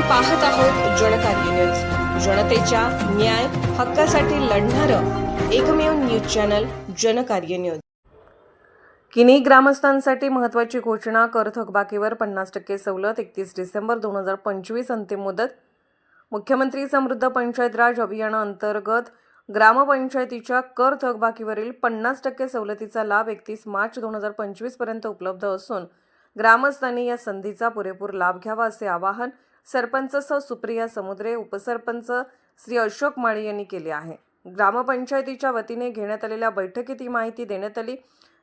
पाहत आहोत जनकार्य न्यूज. जनतेच्या न्याय हक्कासाठी लढणारं एकमेव न्यूज चॅनल जनकार्य न्यूज. किनी ग्रामस्थांसाठी महत्त्वाची घोषणा कर थकबाकीवर पन्नास टक्के सवलत एकतीस डिसेंबर दोन हजार पंचवीस अंतिम मुदत. मुख्यमंत्री समृद्ध पंचायत राज अभियानाअंतर्गत ग्रामपंचायतीच्या कर थकबाकीवरील पन्नास टक्के सवलतीचा लाभ एकतीस मार्च दोन हजार पंचवीसपर्यंत उपलब्ध असून ग्रामस्थांनी या संधीचा पुरेपूर लाभ घ्यावा असे आवाहन सरपंच सौ. सुप्रिया समुद्रे उपसरपंच श्री अशोक माळी यांनी केले आहे. ग्रामपंचायतीच्या वतीने घेण्यात आलेल्या बैठकीत ही माहिती देण्यात आली.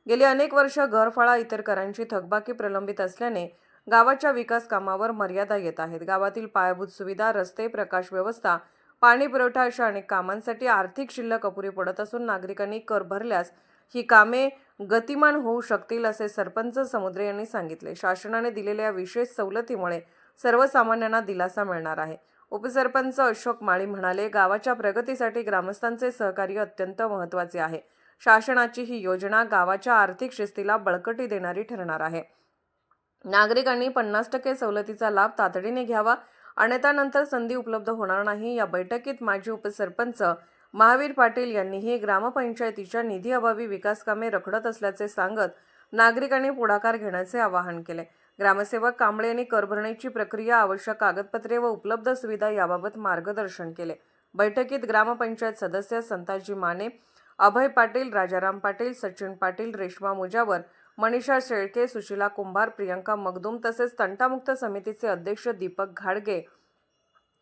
गेली अनेक वर्ष घरफाळा इतर करांची थकबाकी प्रलंबित असल्याने गावाच्या विकास कामावर मर्यादा येत आहेत. गावातील पायाभूत सुविधा रस्ते प्रकाश व्यवस्था पाणी पुरवठा अशा अनेक कामांसाठी आर्थिक शिल्लक अपुरी पडत असून नागरिकांनी कर भरल्यास ही कामे गतिमान होऊ शकतील असे सरपंच समुद्रे यांनी सांगितले. शासनाने दिलेल्या विशेष सवलतीमुळे सर्वसामान्यांना दिलासा मिळणार आहे. उपसरपंच अशोक माळी म्हणाले गावाच्या प्रगतीसाठी ग्रामस्थांचे सहकार्य अत्यंत महत्त्वाचे आहे. शासनाची ही योजना गावाच्या आर्थिक शिस्तीला बळकटी देणारी ठरणार आहे. नागरिकांनी पन्नास टक्के सवलतीचा लाभ तातडीने घ्यावा. अन्यथा संधी उपलब्ध होणार नाही. या बैठकीत माजी उपसरपंच महावीर पाटील यांनीही ग्रामपंचायतीच्या निधीअभावी विकासकामे विकास कामे रखडत असल्याचे सांगत नागरिकांनी पुढाकार घेण्याचे आवाहन केले. ग्रामसेवक कांबळे यांनी कर भरण्याची प्रक्रिया आवश्यक कागदपत्रे व उपलब्ध सुविधा याबाबत मार्गदर्शन केले. बैठकीत ग्रामपंचायत सदस्य संताजी माने अभय पाटील राजाराम पाटील सचिन पाटील रेश्मा मुजावर मनीषा शेळके सुशिला कुंभार प्रियंका मगदूम तसेच तंटामुक्त समितीचे अध्यक्ष दीपक घाडगे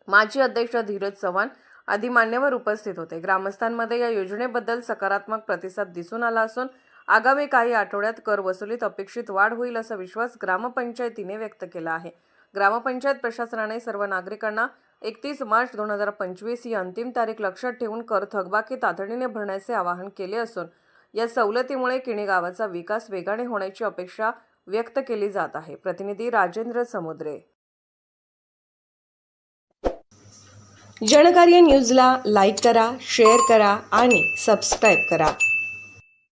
माजी अध्यक्ष धीरज चव्हाण आदी मान्यवर उपस्थित होते. ग्रामस्थांमध्ये या योजनेबद्दल सकारात्मक प्रतिसाद दिसून आला असून आगामी काही आठवड्यात कर वसुलीत अपेक्षित वाढ होईल असा विश्वास ग्रामपंचायतीने व्यक्त केला आहे. ग्रामपंचायत प्रशासनाने सर्व नागरिकांना एकतीस मार्च दोन हजार पंचवीस ही अंतिम तारीख लक्षात ठेवून कर थकबाकी तातडीने भरण्याचे आवाहन केले असून या सवलतीमुळे किणी गावाचा विकास वेगाने होण्याची अपेक्षा व्यक्त केली जात आहे. प्रतिनिधी राजेंद्र समुद्रे. जनकार्य न्यूजला लाईक करा शेअर करा आणि सबस्क्राईब करा.